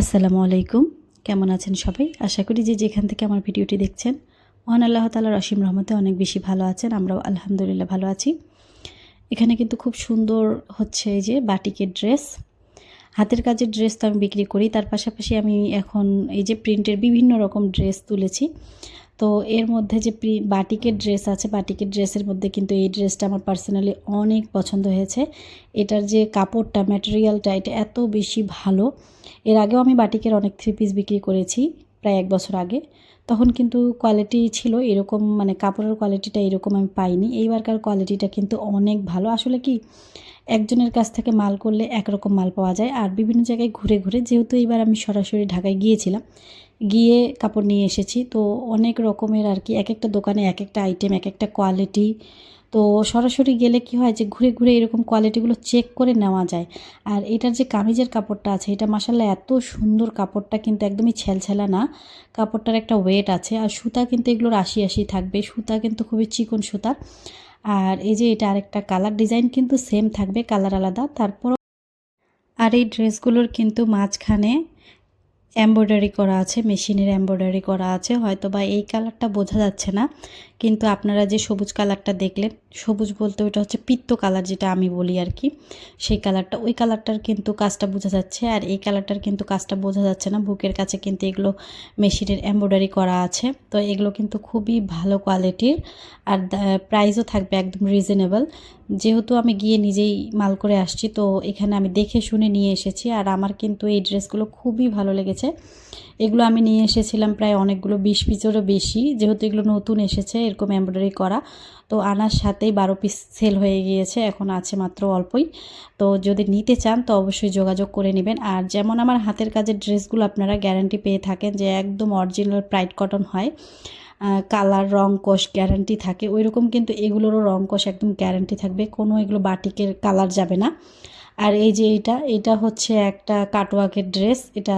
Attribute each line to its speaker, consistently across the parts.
Speaker 1: আসসালামু আলাইকুম। কেমন আছেন সবাই? আশা করি যে যেখান থেকে আমার ভিডিওটি দেখছেন, মহান আল্লাহ তালার অসীম রহমতে অনেক বেশি ভালো আছেন, আমরাও আলহামদুলিল্লাহ ভালো আছি। এখানে কিন্তু খুব সুন্দর হচ্ছে এই যে বাটিকের ড্রেস। হাতের কাজের ড্রেস তো আমি বিক্রি করি, তার পাশাপাশি আমি এখন এই যে প্রিন্টের বিভিন্ন রকম ড্রেস তুলেছি। তো এর মধ্যে যে বাটিকের ড্রেস আছে, বাটিকের ড্রেসের মধ্যে কিন্তু এই ড্রেসটা আমার পার্সোনালি অনেক পছন্দ হয়েছে। এটার যে কাপড়টা ম্যাটেরিয়ালটা এটা এত বেশি ভালো। এর আগেও আমি বাটিকের অনেক থ্রি পিস বিক্রি করেছি, প্রায় এক বছর আগে। তখন কিন্তু কোয়ালিটি ছিল এরকম মানে কাপড়ের কোয়ালিটিটা এরকম আমি পাইনি। এইবারকার কোয়ালিটিটা কিন্তু অনেক ভালো। আসলে কি, একজনের কাছ থেকে মাল করলে একরকম মাল পাওয়া যায়। আর বিভিন্ন জায়গায় ঘুরে ঘুরে, যেহেতু এইবার আমি সরাসরি ঢাকায় গিয়েছিলাম গিয়ে কাপড় নিয়ে এসেছি। তো অনেক রকমের আর কি এক একটা দোকানে এক একটা আইটেম এক একটা কোয়ালিটি তো সরাসরি গেলে কি হয় যে ঘুরে ঘুরে এরকম কোয়ালিটিগুলো চেক করে নেওয়া যায়। আর এটার যে কামিজের কাপড়টা আছে, এটা মাসাল্লাহ এত সুন্দর কাপড়টা কিন্তু একদমই ছেলছেলা না। কাপড়টার একটা ওয়েট আছে আর সুতা কিন্তু এগুলোর আশি আশি থাকবে। সুতা কিন্তু খুবই চিকন সুতা। আর এই যে এটা আরেকটা কালার ডিজাইন কিন্তু সেম থাকবে কালার আলাদা। তারপর আর এই ড্রেসগুলোর কিন্তু মাঝখানে এমব্রয়ডারি করা আছে, মেশিনের এমব্রয়ডারি করা আছে হয়তো বা এই কালারটা বোঝা যাচ্ছে না, কিন্তু আপনারা যে সবুজ কালারটা দেখলেন, সবুজ বলতে ওটা হচ্ছে পিত্ত কালার যেটা আমি বলি আর কি, সেই কালারটা, ওই কালারটার কিন্তু কাজটা বোঝা যাচ্ছে, আর এই কালারটার কিন্তু কাজটা বোঝা যাচ্ছে না, বুকের কাছে কিন্তু এগুলো মেশিনের এমব্রয়ডারি করা আছে, তো এগুলো কিন্তু খুবই ভালো কোয়ালিটির আর প্রাইসও থাকবে একদম রিজনেবল যেহেতু আমি গিয়ে নিজেই মাল করে আসছি, তো এখানে আমি দেখে শুনে নিয়ে এসেছি। আর আমার কিন্তু এই ড্রেসগুলো খুবই ভালো লেগেছে। এগুলো আমি নিয়ে এসেছিলাম প্রায় অনেকগুলো, বিশ পিসেরও বেশি। যেহেতু এগুলো নতুন এসেছে, এরকম এমব্রয়ডারি করা। তো আনার সাথেই বারো পিস সেল হয়ে গিয়েছে, এখন আছে মাত্র অল্পই। তো যদি নিতে চান, তো অবশ্যই যোগাযোগ করে নেবেন। আর যেমন আমার হাতের কাজের ড্রেসগুলো আপনারা গ্যারান্টি পেয়ে থাকেন যে একদম অরিজিনাল প্রাইড কটন হয়। কালার, রং, কষ গ্যারান্টি থাকে। ওই রকম কিন্তু এগুলোরও রং, কষ একদম গ্যারান্টি থাকবে। কোনো এগুলো বাটিকের কালার যাবে না। আর এই যে এটা এটা হচ্ছে একটা কাটওয়াকের ড্রেস। এটা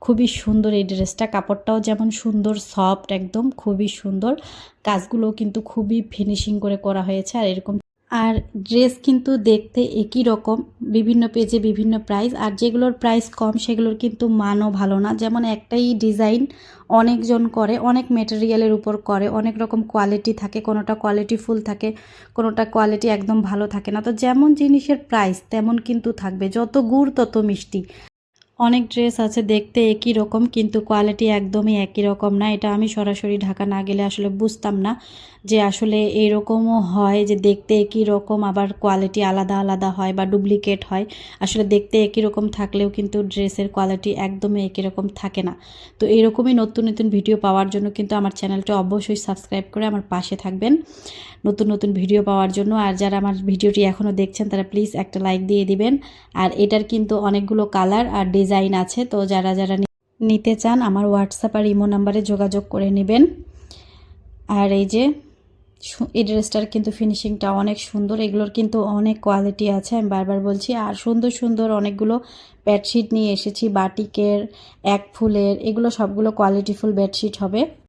Speaker 1: খুবই সুন্দর এই ড্রেসটা। কাপড়টাও যেমন সুন্দর সফট একদম, খুবই সুন্দর। কাজগুলো কিন্তু খুবই ফিনিশিং করে করা হয়েছে। আর এরকম আর ড্রেস কিন্তু দেখতে একই রকম, বিভিন্ন পেজে বিভিন্ন প্রাইস আর যেগুলোর প্রাইস কম, সেগুলোর কিন্তু মানও ভালো না। যেমন একটাই ডিজাইন অনেকজন করে, অনেক মেটেরিয়ালের উপর করে, অনেক রকম কোয়ালিটি থাকে, কোনোটা কোয়ালিটি ফুল থাকে, কোনোটা কোয়ালিটি একদম ভালো থাকে না। তো যেমন জিনিসের প্রাইস তেমন কিন্তু থাকবে। যত গুড়, তত মিষ্টি। অনেক ড্রেস আছে দেখতে একই রকম, কিন্তু কোয়ালিটি একদমই একই রকম না। এটা আমি সরাসরি ঢাকা না গেলে আসলে বুঝতাম না যে আসলে এরকমও হয় যে দেখতে একই রকম, আবার কোয়ালিটি আলাদা আলাদা হয় বা ডুপ্লিকেট হয়। আসলে দেখতে একই রকম থাকলেও কিন্তু ড্রেসের কোয়ালিটি একদমই একই রকম থাকে না। তো এরকমই নতুন নতুন ভিডিও পাওয়ার জন্য কিন্তু আমার চ্যানেলটা অবশ্যই সাবস্ক্রাইব করে আমার পাশে থাকবেন। নতুন নতুন ভিডিও পাওয়ার জন্য, আর যারা আমার ভিডিওটি এখনও দেখছেন তারা প্লিজ একটা লাইক দিয়ে দিবেন। আর এটার কিন্তু অনেকগুলো কালার আর ডিজাইন আছে, তো যারা যারা নিতে চান আমার হোয়াটসঅ্যাপ আর ইমো নাম্বারে যোগাযোগ করে নেবেন। আর এই যে এই ড্রেসটার কিন্তু ফিনিশিংটা অনেক সুন্দর, এগুলোর কিন্তু অনেক কোয়ালিটি আছে। আমি বারবার বলছি, আর সুন্দর সুন্দর অনেকগুলো বেডশিট নিয়ে এসেছি, বাটিকের, এক ফুলের, এগুলো সবগুলো কোয়ালিটিফুল বেডশিট হবে।